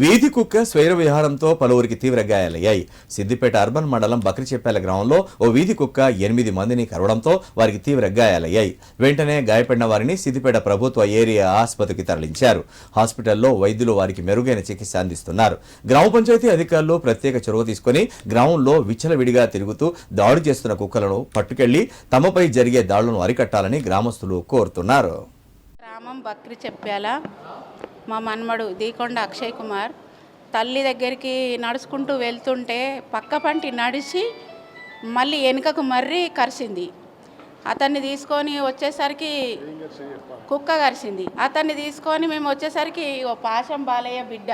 వీధి కుక్క స్వైర విహారంతో పలువురికి తీవ్ర గాయాలయ్యాయి. సిద్దిపేట అర్బన్ మండలం బక్రిచెప్పాల గ్రామంలో ఓ వీధి కుక్క ఎనిమిది మందిని కరవడంతో వారికి తీవ్ర గాయాలయ్యాయి. వెంటనే గాయపడిన వారిని సిద్దిపేట ప్రభుత్వ ఏరియా ఆసుపత్రికి తరలించారు. హాస్పిటల్లో వైద్యులు వారికి మెరుగైన చికిత్స అందిస్తున్నారు. గ్రామ పంచాయతీ అధికారులు ప్రత్యేక చొరవ తీసుకుని గ్రామంలో విచ్చలవిడిగా తిరుగుతూ దాడి చేస్తున్న కుక్కలను పట్టుకెళ్ళి తమపై జరిగే దాడులను అరికట్టాలని గ్రామస్తులు కోరుతున్నారు. గ్రామం బక్రి చెప్పాల మా మన్మడు దీకొండ అక్షయ్ కుమార్ తల్లి దగ్గరికి నడుచుకుంటూ వెళ్తుంటే పక్క పంటి నడిచి మళ్ళీ వెనుకకు మర్రి కరిసింది. అతన్ని తీసుకొని వచ్చేసరికి కుక్క కరిసింది. అతన్ని తీసుకొని మేము వచ్చేసరికి ఓ పాశం బాలయ్య బిడ్డ.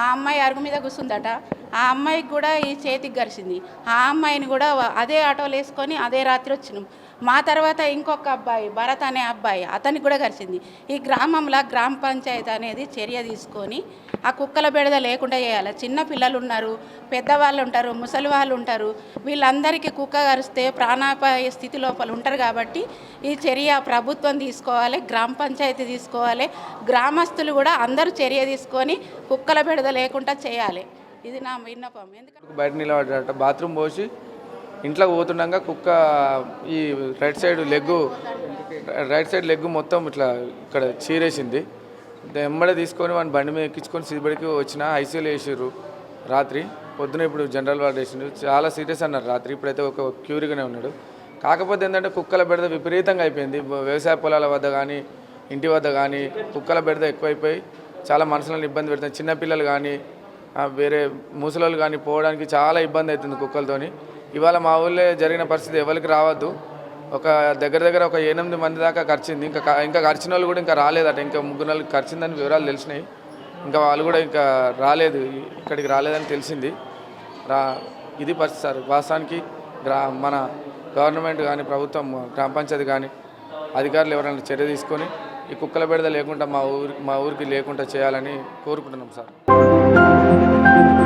ఆ అమ్మాయి అరుగు మీద కూర్చుందట ఆ అమ్మాయికి కూడా ఈ చేతికి గరిచింది. ఆ అమ్మాయిని కూడా అదే ఆటోలు వేసుకొని అదే రాత్రి వచ్చినాం. మా తర్వాత ఇంకొక అబ్బాయి భరత్ అనే అబ్బాయి అతనికి కూడా గరిచింది. ఈ గ్రామంలో గ్రామ పంచాయతీ అనేది చర్య తీసుకొని ఆ కుక్కల బెడద లేకుండా చేయాలి. చిన్న పిల్లలు ఉన్నారు పెద్దవాళ్ళు ఉంటారు ముసలి వాళ్ళు ఉంటారు. వీళ్ళందరికీ కుక్క కరిస్తే ప్రాణాపాయ స్థితి లోపల ఉంటారు కాబట్టి ఈ చర్య ప్రభుత్వం తీసుకోవాలి గ్రామ పంచాయతీ తీసుకోవాలి. గ్రామస్తులు కూడా అందరూ చర్య తీసుకొని కుక్కల బెడద లేకుండా చేయాలి. ఇది నా విన్నపం. ఎందుకంటే బయట నిలబడ్డాట బాత్రూమ్ పోసి ఇంట్లోకి పోతుండగా కుక్క ఈ right side leg right side leg మొత్తం ఇట్లా ఇక్కడ చీరేసింది. ఎమ్మడే తీసుకొని వాడిని బండి మీద ఎక్కించుకొని సిద్దిబడికి వచ్చిన ఐసీయూలో వేసారు రాత్రి. పొద్దున ఇప్పుడు జనరల్ వార్డ్ వేసిండు. చాలా సీరియస్ అన్నారు రాత్రి. ఇప్పుడైతే ఒక క్యూరిగానే ఉన్నాడు. కాకపోతే ఏంటంటే కుక్కల బెడద విపరీతంగా అయిపోయింది. వ్యవసాయ పొలాల వద్ద కానీ ఇంటి వద్ద కానీ కుక్కల బెడద ఎక్కువైపోయి చాలా మనుషులను ఇబ్బంది పెడుతుంది చిన్నపిల్లలు కానీ వేరే ముసలోళ్ళు కానీ పోవడానికి చాలా ఇబ్బంది అవుతుంది కుక్కలతోని. ఇవాళ మా ఊళ్ళో జరిగిన పరిస్థితి ఎవరికి రావద్దు. ఒక దగ్గర దగ్గర ఒక ఎనిమిది మంది దాకా ఖర్చింది ఇంకా ఇంకా ఖర్చిన వాళ్ళు కూడా ఇంకా రాలేదట. ఇంకా ముగ్గురు నెలలు ఖర్చిందని వివరాలు తెలిసినాయి. ఇంకా వాళ్ళు కూడా ఇంకా రాలేదు. ఇక్కడికి రాలేదని తెలిసింది. రా ఇది పరిస్థితి సార్. వాస్తవానికి గ్రా మన గవర్నమెంట్ కానీ ప్రభుత్వం గ్రామ పంచాయతీ కానీ అధికారులు ఎవరైనా చర్య తీసుకొని ఈ కుక్కల బెడద లేకుండా మా ఊరి మా ఊరికి లేకుండా చేయాలని కోరుకుంటున్నాం సార్. Thank you.